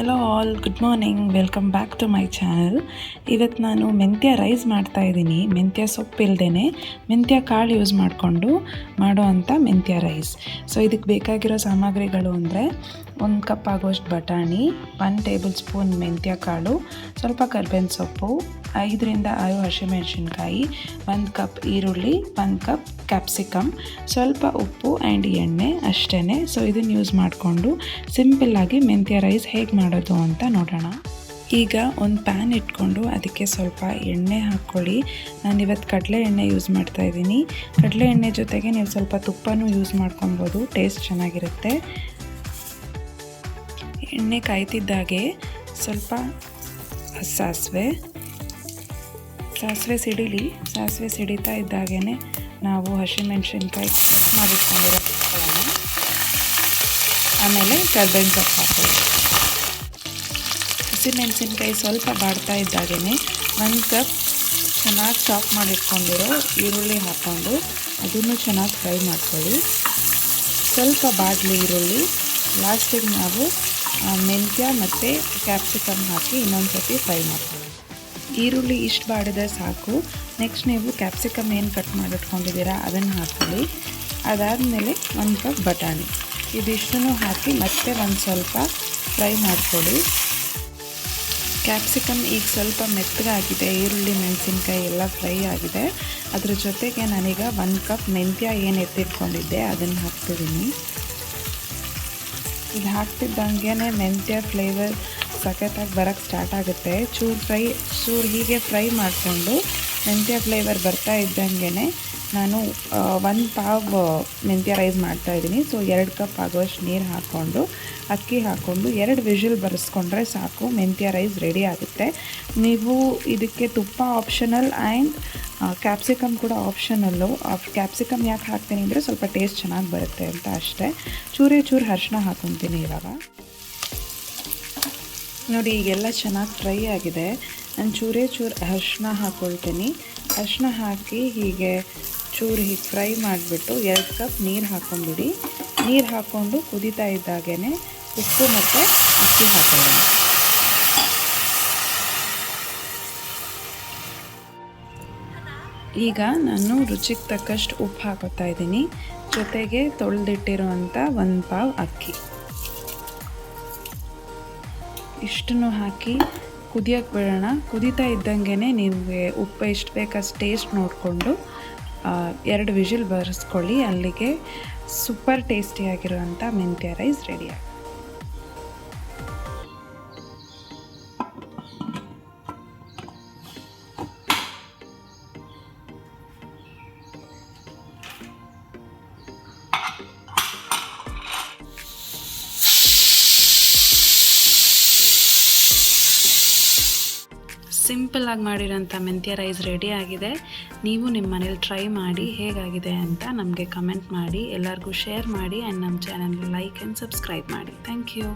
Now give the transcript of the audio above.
Hello all good morning welcome back to my channel ಇವತ್ತು ನಾನು ಮೆಂತ್ಯ ರೈಸ್ ಮಾಡ್ತಾ ಇದ್ದೀನಿ. ಮೆಂತ್ಯ ಸೊಪ್ಪು ಇಲ್ಲದೇನೆ ಮೆಂತ್ಯ ಕಾಳು ಯೂಸ್ ಮಾಡಿಕೊಂಡು ಮಾಡೋ ಅಂಥ ಮೆಂತ್ಯ ರೈಸ್ ಸೊ ಇದಕ್ಕೆ ಬೇಕಾಗಿರೋ ಸಾಮಗ್ರಿಗಳು ಅಂದರೆ ಒಂದು ಕಪ್ ಆಗೋಷ್ಟು ಬಟಾಣಿ ಒನ್ ಟೇಬಲ್ ಸ್ಪೂನ್ ಮೆಂತ್ಯ ಕಾಳು, ಸ್ವಲ್ಪ ಕರ್ಬೇವಿನ ಸೊಪ್ಪು, ಐದರಿಂದ ಆರು ಹಸಿಮೆಣಸಿನ್ಕಾಯಿ, ಒಂದು ಕಪ್ ಈರುಳ್ಳಿ, ಒಂದು ಕಪ್ ಕ್ಯಾಪ್ಸಿಕಮ್ ಸ್ವಲ್ಪ ಉಪ್ಪು ಆ್ಯಂಡ್ ಎಣ್ಣೆ ಅಷ್ಟೇ ಸೊ ಇದನ್ನು ಯೂಸ್ ಮಾಡಿಕೊಂಡು ಸಿಂಪಲ್ಲಾಗಿ ಮೆಂತ್ಯ ರೈಸ್ ಹೇಗೆ ಮಾಡೋದು ಅಂತ ನೋಡೋಣ. ಈಗ ಒಂದು ಪ್ಯಾನ್ ಇಟ್ಕೊಂಡು ಅದಕ್ಕೆ ಸ್ವಲ್ಪ ಎಣ್ಣೆ ಹಾಕ್ಕೊಳ್ಳಿ. ನಾನು ಇವತ್ತು ಕಡಲೆ ಎಣ್ಣೆ ಯೂಸ್ ಮಾಡ್ತಾ ಇದ್ದೀನಿ. ಕಡಲೆ ಎಣ್ಣೆ ಜೊತೆಗೆ ನೀವು ಸ್ವಲ್ಪ ತುಪ್ಪನೂ ಯೂಸ್ ಮಾಡ್ಕೊಬೋದು ಟೇಸ್ಟ್ ಚೆನ್ನಾಗಿರುತ್ತೆ. ಎಣ್ಣೆ ಕಾಯ್ತಿದ್ದಾಗೆ ಸ್ವಲ್ಪ ಸಾಸಿವೆ. ಸಾಸಿವೆ ಸಿಡಿಲಿ, ಸಾಸಿವೆ ಸಿಡಿತಾ ಇದ್ದಾಗೇ ನಾವು ಹಸಿಮೆಣ್ಸಿನ್ಕಾಯಿ ಕಟ್ ಮಾಡಿಟ್ಕೊಂಡಿರೋ ಆಮೇಲೆ ಕರ್ಬೇವಿನ ಸೊಪ್ಪು ಹಾಕೋದು ಹಸಿಮೆಣಸಿನ್ಕಾಯಿ ಸ್ವಲ್ಪ ಬಾಡ್ತಾ ಇದ್ದಾಗೇ ಒಂದು ಕಪ್ ಚೆನ್ನಾಗಿ ಚಾಪ್ ಮಾಡಿಟ್ಕೊಂಡಿರೋ ಈರುಳ್ಳಿ ಹಾಕ್ಕೊಂಡು ಅದನ್ನು ಚೆನ್ನಾಗಿ ಫ್ರೈ ಮಾಡ್ಕೊಳ್ಳಿ. ಸ್ವಲ್ಪ ಬಾಡಲಿ ಈರುಳ್ಳಿ, ಲಾಸ್ಟಿಗೆ ನಾವು ಮೆಂತ್ಯ ಮತ್ತು ಕ್ಯಾಪ್ಸಿಕಮ್ ಹಾಕಿ ಇನ್ನೊಂದು ಸರ್ತಿ ಫ್ರೈ ಮಾಡ್ಕೊಳ್ಳಿ. ಈರುಳ್ಳಿ ಇಷ್ಟು ಬಾಡಿದ್ರೆ ಸಾಕು. ನೆಕ್ಸ್ಟ್ ನೀವು ಕ್ಯಾಪ್ಸಿಕಮ್ ಏನು ಕಟ್ ಮಾಡಿಟ್ಕೊಂಡಿದ್ದೀರಾ ಅದನ್ನು ಹಾಕ್ಕೊಳ್ಳಿ. ಅದಾದಮೇಲೆ ಒಂದು ಕಪ್ ಬಟಾಣಿ. ಇದಿಷ್ಟನ್ನು ಹಾಕಿ ಮತ್ತೆ ಒಂದು ಸ್ವಲ್ಪ ಫ್ರೈ ಮಾಡ್ಕೊಳ್ಳಿ. ಕ್ಯಾಪ್ಸಿಕಮ್ ಈಗ ಸ್ವಲ್ಪ ಮೆತ್ತಗಾಗಿದೆ. ಈರುಳ್ಳಿ, ಮೆಣಸಿನ್ಕಾಯಿ ಎಲ್ಲ ಫ್ರೈ ಆಗಿದೆ. ಅದ್ರ ಜೊತೆಗೆ ನಾನೀಗ ಒಂದು ಕಪ್ ಮೆಂತ್ಯ ಏನು ಎತ್ತಿಟ್ಕೊಂಡಿದ್ದೆ ಅದನ್ನು ಹಾಕ್ತಿದ್ದೀನಿ. ಇದು ಹಾಕ್ತಿದ್ದಂಗೆ ಮೆಂತ್ಯ ಫ್ಲೇವರ್ ಸಖತ್ತಾಗಿ ಬರೋಕ್ಕೆ ಸ್ಟಾರ್ಟ್ ಆಗುತ್ತೆ. ಚೂರು ಫ್ರೈ ಚೂರು ಹೀಗೆ ಫ್ರೈ ಮಾಡಿಕೊಂಡು ಮೆಂತ್ಯ ಫ್ಲೇವರ್ ಬರ್ತಾ ಇದ್ದಂಗೆ ನಾನು ಒಂದು ಪಾವ್ ಮೆಂತ್ಯ ರೈಸ್ ಮಾಡ್ತಾಯಿದ್ದೀನಿ ಸೊ ಎರಡು ಕಪ್ ಆಗುವಷ್ಟು ನೀರು ಹಾಕ್ಕೊಂಡು ಅಕ್ಕಿ ಹಾಕ್ಕೊಂಡು ಎರಡು ವಿಷಲ್ ಬರೆಸ್ಕೊಂಡ್ರೆ ಸಾಕು, ಮೆಂತ್ಯ ರೈಸ್ ರೆಡಿ ಆಗುತ್ತೆ. ನೀವು ಇದಕ್ಕೆ ತುಪ್ಪ ಆಪ್ಷನಲ್ ಆ್ಯಂಡ್ ಕ್ಯಾಪ್ಸಿಕಮ್ ಕೂಡ ಆಪ್ಷನಲ್ಲು ಕ್ಯಾಪ್ಸಿಕಮ್ ಯಾಕೆ ಹಾಕ್ತೀನಿ ಅಂದರೆ ಸ್ವಲ್ಪ ಟೇಸ್ಟ್ ಚೆನ್ನಾಗಿ ಬರುತ್ತೆ ಅಂತ ಅಷ್ಟೇ. ಚೂರೇ ಚೂರು ಅರ್ಶಿನ ಹಾಕೊತೀನಿ ಇವಾಗ. ನೋಡಿ, ಈಗೆಲ್ಲ ಚೆನ್ನಾಗಿ ಫ್ರೈ ಆಗಿದೆ. ನಾನು ಚೂರೇ ಚೂರು ಅರ್ಶಿನ ಹಾಕ್ಕೊಳ್ತೀನಿ ಅರ್ಶಿನ ಹಾಕಿ ಹೀಗೆ ಚೂರು ಹೀಗೆ ಫ್ರೈ ಮಾಡಿಬಿಟ್ಟು ಎರಡು ಕಪ್ ನೀರು ಹಾಕ್ಕೊಂಬಿಡಿ. ನೀರು ಹಾಕ್ಕೊಂಡು ಕುದೀತಾ ಇದ್ದಾಗೇ ಉಪ್ಪು ಮತ್ತು ಅಕ್ಕಿ ಹಾಕೋಣ. ಈಗ ನಾನು ರುಚಿಗೆ ತಕ್ಕಷ್ಟು ಉಪ್ಪು ಹಾಕೋತಾ ಇದ್ದೀನಿ. ಜೊತೆಗೆ ತೊಳೆದಿಟ್ಟಿರುವಂಥ ಒಂದು ಪಾವ್ ಅಕ್ಕಿ. ಇಷ್ಟನ್ನು ಹಾಕಿ ಕುದಿಯೋಕ್ಕೆ ಬಿಡೋಣ. ಕುದೀತಾ ಇದ್ದಂಗೆ ನಿಮಗೆ ಉಪ್ಪು ಎಷ್ಟು ಬೇಕಷ್ಟು ಟೇಸ್ಟ್ ನೋಡಿಕೊಂಡು ಎರಡು ವಿಷಿಲ್ ಬರೆಸ್ಕೊಳ್ಳಿ ಅಲ್ಲಿಗೆ ಸೂಪರ್ ಟೇಸ್ಟಿಯಾಗಿರುವಂಥ ಮೆಂತ್ಯ ರೈಸ್ ರೆಡಿ ಸಿಂಪಲ್ಲಾಗಿ ಮಾಡಿರೋಂಥ ಮೆಂತ್ಯ ರೈಸ್ ರೆಡಿ ಆಗಿದೆ. ನೀವು ನಿಮ್ಮ ಮನೇಲಿ ಟ್ರೈ ಮಾಡಿ ಹೇಗಾಗಿದೆ ಅಂತ ನಮಗೆ ಕಮೆಂಟ್ ಮಾಡಿ, ಎಲ್ಲರಿಗೂ ಶೇರ್ ಮಾಡಿ ಆ್ಯಂಡ್ ನಮ್ಮ ಚಾನಲ್ ಲೈಕ್ ಆ್ಯಂಡ್ ಸಬ್ಸ್ಕ್ರೈಬ್ ಮಾಡಿ. Thank you.